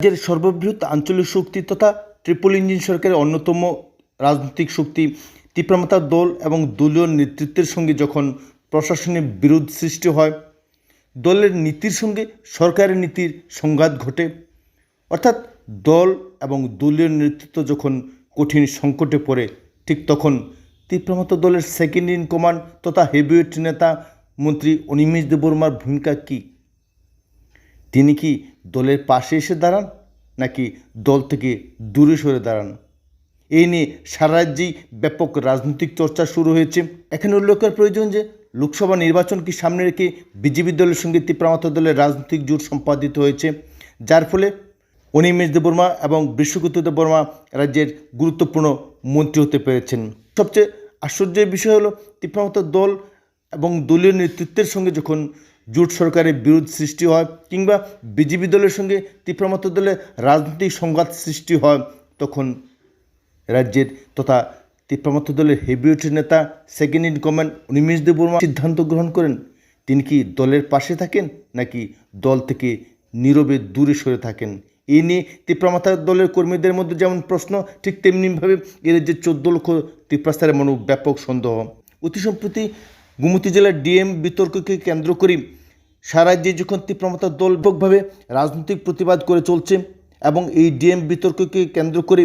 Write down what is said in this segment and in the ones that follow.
রাজ্যের সর্ববৃহৎ আঞ্চলিক শক্তি তথা ট্রিপল ইঞ্জিন সরকারের অন্যতম রাজনৈতিক শক্তি, তীব্রমাতার দল এবং দলীয় নেতৃত্বের সঙ্গে যখন প্রশাসনের বিরোধ সৃষ্টি হয়, দলের নীতির সঙ্গে সরকারের নীতির সংঘাত ঘটে। অর্থাৎ দল এবং দলীয় নেতৃত্ব যখন কঠিন সংকটে পড়ে, ঠিক তখন তীব্রমত দলের সেকেন্ড ইন কমান্ড তথা হেভিওয়েট নেতা মন্ত্রী অনিমেষ দেববর্মার ভূমিকা কী? তিনি কি দলের পাশে এসে দাঁড়ান, নাকি দল থেকে দূরে সরে দাঁড়ান? এই নিয়ে সারা রাজ্যেই ব্যাপক রাজনৈতিক চর্চা শুরু হয়েছে। এখানে উল্লেখের প্রয়োজন যে, লোকসভা নির্বাচনকে সামনে রেখে বিজেপি দলের সঙ্গে তীব্রমাত দলের রাজনৈতিক জোট সম্পাদিত হয়েছে? যার ফলে অনিমেষ দেববর্মা এবং বিশ্বকুত দেববর্মা রাজ্যের গুরুত্বপূর্ণ মন্ত্রী হতে পেরেছেন। সবচেয়ে আশ্চর্যের বিষয় হলো তীব্রমাত দল এবং দলীয় নেতৃত্বের সঙ্গে যখন জোট সরকারের বিরোধ সৃষ্টি হয় কিংবা বিজেপি দলের সঙ্গে তীব্রমত দলের রাজনৈতিক সংঘাত সৃষ্টি হয়, তখন রাজ্যের তথা তীব্রমত দলের হেভিওয়েট নেতা second in command Animesh Debbarma সিদ্ধান্ত গ্রহণ করেন। তিনি কি দলের পাশে থাকেন নাকি দল থেকে নীরবে দূরে সরে থাকেন? এই নিয়ে তীব্রমাতা দলের কর্মীদের মধ্যে যেমন প্রশ্ন, ঠিক তেমনিভাবে এর যে চোদ্দ লক্ষ তীব্রাস্তারের মনে ব্যাপক সন্দেহ। অতি সম্প্রতি গুমতি জেলার ডিএম বিতর্ককে কেন্দ্র করে সারা রাজ্যে যখন তীব্রমাতার দল ব্যাপকভাবে রাজনৈতিক প্রতিবাদ করে চলছে এবং এই ডিএম বিতর্ককে কেন্দ্র করে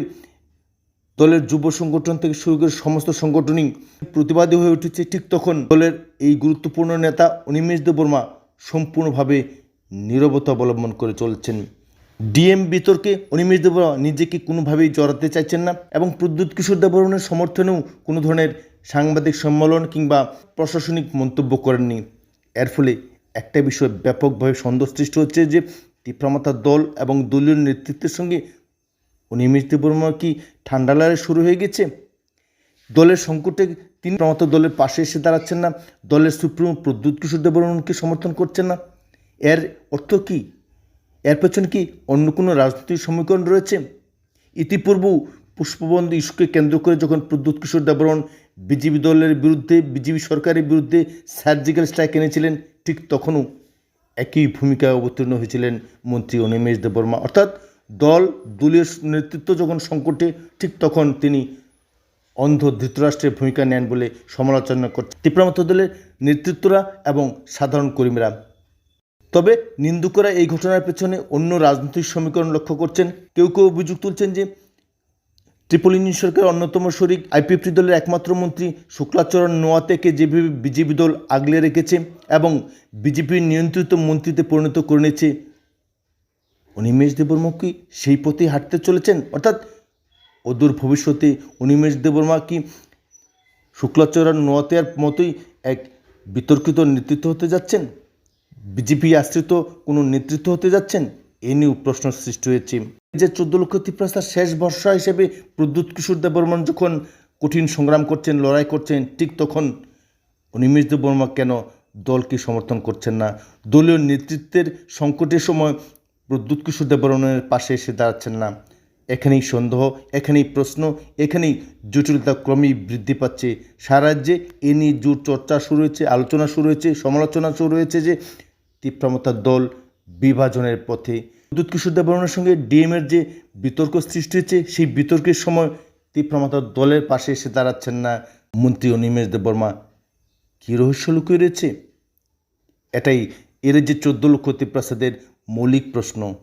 দলের যুব সংগঠন থেকে শুরু করে সমস্ত সংগঠনই প্রতিবাদী হয়ে উঠেছে, ঠিক তখন দলের এই গুরুত্বপূর্ণ নেতা অনিমেষ দেববর্মা সম্পূর্ণভাবে নীরবতা অবলম্বন করে চলছেন। ডিএম বিতর্কে অনিমেষ দেববর্মা নিজেকে কোনোভাবেই জড়াতে চাইছেন না এবং প্রদ্যুৎ কিশোর দেববর্মনের সমর্থনেও কোনো ধরনের সাংবাদিক সম্মেলন কিংবা প্রশাসনিক মন্তব্য করেননি। এর ফলে একটা বিষয় ব্যাপকভাবে সন্দেহ সৃষ্টি হচ্ছে যে তীব্রমাতার দল এবং দলীয় নেতৃত্বের সঙ্গে অনিমেষ দেববর্মা কি ঠান্ডা লড়াই শুরু হয়ে গেছে? দলের সংকটে তিনি প্রমত দলের পাশে এসে দাঁড়াচ্ছেন না? দলের সুপ্রিমো প্রদ্যুৎ কিশোর দেববর্মনকে সমর্থন করছেন না? এর অর্থ কি? এর পেছনে কি অন্য কোনো রাজনৈতিক সমীকরণ রয়েছে? ইতিপূর্বেও পুষ্পবন্ধ ইস্যুকে কেন্দ্র করে যখন প্রদ্যুৎ কিশোর দেববর্মন বিজেপি দলের বিরুদ্ধে, বিজেপি সরকারের বিরুদ্ধে সার্জিক্যাল স্ট্রাইক এনেছিলেন। ঠিক তখনও একই ভূমিকায় অবতীর্ণ হয়েছিলেন মন্ত্রী অনিমেষ দেববর্মা। অর্থাৎ দল, দলীয় নেতৃত্ব যখন সংকটে, ঠিক তখন তিনি অন্ধ ধৃতরাষ্ট্রের ভূমিকা নেন বলে সমালোচনা করছে তীব্রমত দলের নেতৃত্বরা এবং সাধারণ কর্মীরা। তবে নিন্দুকরা এই ঘটনার পেছনে অন্য রাজনৈতিক সমীকরণ লক্ষ্য করছেন। কেউ কেউ অভিযোগ তুলছেন যে ট্রিপল ইঞ্জিন সরকারের অন্যতম শরিক আইপিএফটি দলের একমাত্র মন্ত্রী শুক্লাচরণ নোয়াতেকে যেভাবে বিজেপি দল আগলে রেখেছে এবং বিজেপির নিয়ন্ত্রিত মন্ত্রীতে পরিণত করে নিয়েছে অনিমেষ দেববর্মা কি সেই পথে হাঁটতে চলেছেন। অর্থাৎ অদূর ভবিষ্যতে অনিমেষ দেববর্মা কি শুক্লাচরণ নোয়াতের মতোই এক বিতর্কিত নেতৃত্ব হতে যাচ্ছেন। বিজেপি আশ্রিত কোনো নেতৃত্ব হতে যাচ্ছেন? এ নিয়েও প্রশ্ন সৃষ্টি হয়েছে। যে চোদ্দ লক্ষ তীব্রাস্তার শেষ ভরসা হিসেবে প্রদ্যুৎ কিশোর দেববর্মন যখন কঠিন সংগ্রাম করছেন, লড়াই করছেন, ঠিক তখন অনিমেষ দেববর্মা কেন দলকে সমর্থন করছেন না? দলীয় নেতৃত্বের সংকটের সময় প্রদ্যুৎ কিশোর দেববর্মনের পাশে এসে দাঁড়াচ্ছেন না। এখানেই সন্দেহ, এখানেই প্রশ্ন, এখানেই জটিলতা ক্রমেই বৃদ্ধি পাচ্ছে। সারা রাজ্যে এ নিয়ে জোর চর্চা শুরু হয়েছে, আলোচনা শুরু হয়েছে, সমালোচনা শুরু হয়েছে যে তীব্রমতার দল বিভাজনের পথে। বিদ্যুৎ কিশোর বর্মার সঙ্গে ডিএমের যে বিতর্ক সৃষ্টি হয়েছে সেই বিতর্কের সময় তীব্রমাতার দলের পাশে এসে দাঁড়াচ্ছেন না মন্ত্রী অনিমেষ দেববর্মা। কী রহস্য লুকিয়ে রয়েছে? এটাই এর যে চোদ্দ লক্ষ তীব্রাসাদের মৌলিক প্রশ্ন।